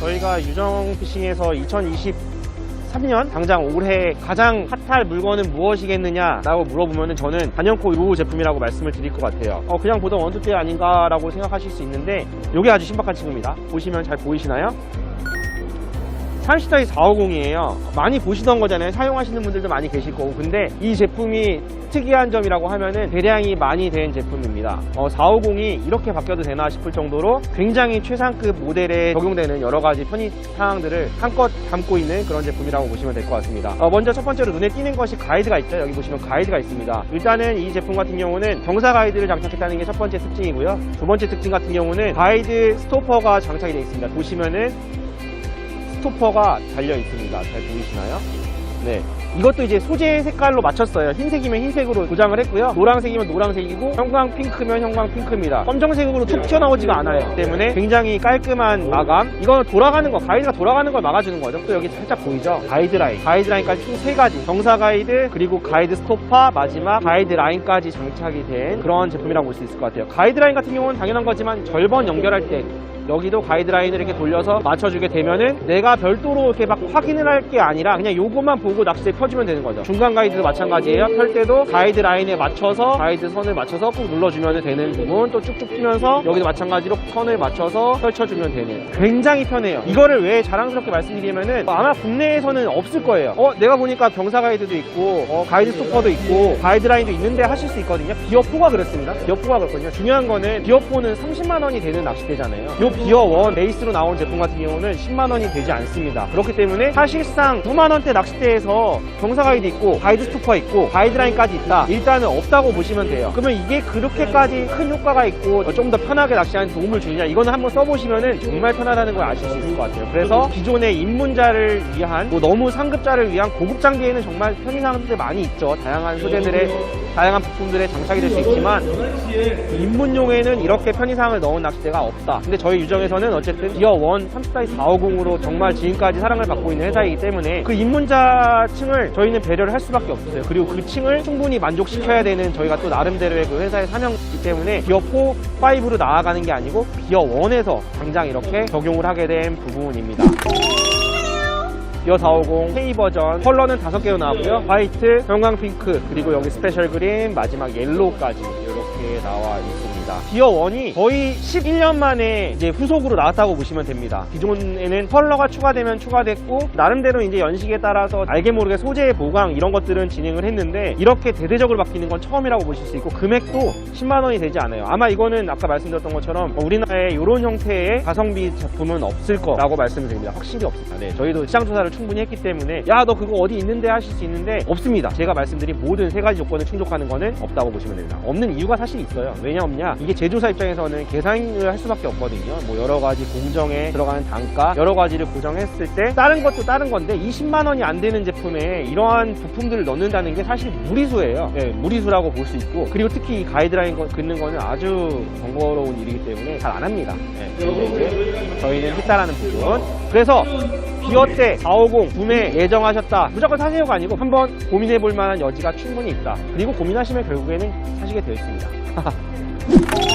저희가 유정 피싱에서 2023년 당장 올해 가장 핫할 물건은 무엇이겠느냐라고 물어보면 저는 단연코 이 제품이라고 말씀을 드릴 것 같아요. 어, 그냥 보던 원투대 아닌가라고 생각하실 수 있는데 이게 아주 신박한 친구입니다. 보시면 잘 보이시나요? 30타이 450이에요. 많이 보시던 거잖아요. 사용하시는 분들도 많이 계실 거고. 근데 이 제품이 특이한 점이라고 하면은 대량이 많이 된 제품입니다. 어, 450이 이렇게 바뀌어도 되나 싶을 정도로 굉장히 최상급 모델에 적용되는 여러 가지 편의 사항들을 한껏 담고 있는 그런 제품이라고 보시면 될 것 같습니다. 어, 먼저 첫 번째로 눈에 띄는 것이 가이드가 있죠. 여기 보시면 가이드가 있습니다. 일단은 이 제품 같은 경우는 경사 가이드를 장착했다는 게 첫 번째 특징이고요. 두 번째 특징 같은 경우는 가이드 스토퍼가 장착이 되어 있습니다. 보시면은 스토퍼가 달려 있습니다. 잘 보이시나요? 네. 이것도 이제 소재 색깔로 맞췄어요. 흰색이면 흰색으로 도장을 했고요. 노란색이면 노란색이고 형광 핑크면 형광 핑크입니다. 검정색으로 툭 튀어나오지가 않아요. 때문에 굉장히 깔끔한 마감. 이건 돌아가는 거, 가이드가 돌아가는 걸 막아주는 거죠. 또 여기 살짝 보이죠? 가이드라인. 가이드라인까지 총 세 가지. 경사 가이드, 그리고 가이드 스토퍼, 마지막 가이드라인까지 장착이 된 그런 제품이라고 볼 수 있을 것 같아요. 가이드라인 같은 경우는 당연한 거지만 절번 연결할 때 여기도 가이드라인을 이렇게 돌려서 맞춰주게 되면은 내가 별도로 이렇게 막 확인을 할 게 아니라 그냥 요것만 보고 낚싯대 펴주면 되는 거죠. 중간 가이드도 마찬가지예요. 펼 때도 가이드라인에 맞춰서 가이드 선을 맞춰서 꾹 눌러주면 되는 부분 또 쭉쭉 피면서 여기도 마찬가지로 선을 맞춰서 펼쳐주면 되는 굉장히 편해요. 이거를 왜 자랑스럽게 말씀드리면은 아마 국내에서는 없을 거예요. 어 내가 보니까 경사 가이드도 있고 어, 가이드 스토퍼도 있고 가이드라인도 있는데 하실 수 있거든요. 비어4가 그렇습니다. 비어4가 그렇거든요. 중요한 거는 비어4는 30만 원이 되는 낚싯대잖아요. 요 비어1 베이스로 나온 제품 같은 경우는 10만 원이 되지 않습니다. 그렇기 때문에 사실상 9만 원대 낚싯대에서 경사 가이드 있고 가이드 스토퍼 있고 가이드라인까지 있다. 일단은 없다고 보시면 돼요. 그러면 이게 그렇게까지 큰 효과가 있고 좀 더 편하게 낚시하는 데 도움을 주느냐 이거는 한번 써보시면은 정말 편하다는 걸 아실 수 있을 것 같아요. 그래서 기존의 입문자를 위한 뭐 너무 상급자를 위한 고급 장비에는 정말 편의 사항들 많이 있죠. 다양한 소재들의 다양한 부품들에 장착이 될 수 있지만 입문용에는 이렇게 편의사항을 넣은 낚싯대가 없다. 근데 저희 유정에서는 어쨌든 기어 1 30사이 450으로 정말 지금까지 사랑을 받고 있는 회사이기 때문에 그 입문자층을 저희는 배려를 할 수밖에 없어요. 그리고 그 층을 충분히 만족시켜야 되는 저희가 또 나름대로의 그 회사의 사명이기 때문에 기어 4, 5로 나아가는 게 아니고 기어 1에서 당장 이렇게 적용을 하게 된 부분입니다. 기어 450 K 버전 컬러는 다섯 개로 나왔고요. 화이트, 형광 핑크 그리고 여기 스페셜 그린 마지막 옐로우까지 이렇게 나와 있습니다. 기어 1이 거의 11년 만에 이제 후속으로 나왔다고 보시면 됩니다. 기존에는 컬러가 추가되면 추가됐고 나름대로 이제 연식에 따라서 알게 모르게 소재 보강 이런 것들은 진행을 했는데 이렇게 대대적으로 바뀌는 건 처음이라고 보실 수 있고 금액도 10만 원이 되지 않아요. 아마 이거는 아까 말씀드렸던 것처럼 우리나라에 이런 형태의 가성비 제품은 없을 거라고 말씀을 드립니다. 확실히 없습니다 네, 저희도 시장 조사를 충분히 했기 때문에 야 너 그거 어디 있는데 하실 수 있는데 없습니다. 제가 말씀드린 모든 세 가지 조건을 충족하는 거는 없다고 보시면 됩니다. 없는 이유가 사실 있어요. 왜냐 없냐 이게 제조사 입장에서는 계산을 할 수밖에 없거든요. 뭐 여러 가지 공정에 들어가는 단가 여러 가지를 고정했을 때 다른 것도 다른 건데 20만 원이 안 되는 제품에 이러한 부품들을 넣는다는 게 사실 무리수예요. 네, 무리수라고 볼 수 있고 그리고 특히 이 가이드라인 거, 긋는 거는 아주 번거로운 일이기 때문에 잘 안 합니다. 네, 저희는 했다라는 부분. 그래서 기어 때 450 구매 예정하셨다. 무조건 사세요가 아니고 한번 고민해 볼 만한 여지가 충분히 있다. 그리고 고민하시면 결국에는 사시게 되어 있습니다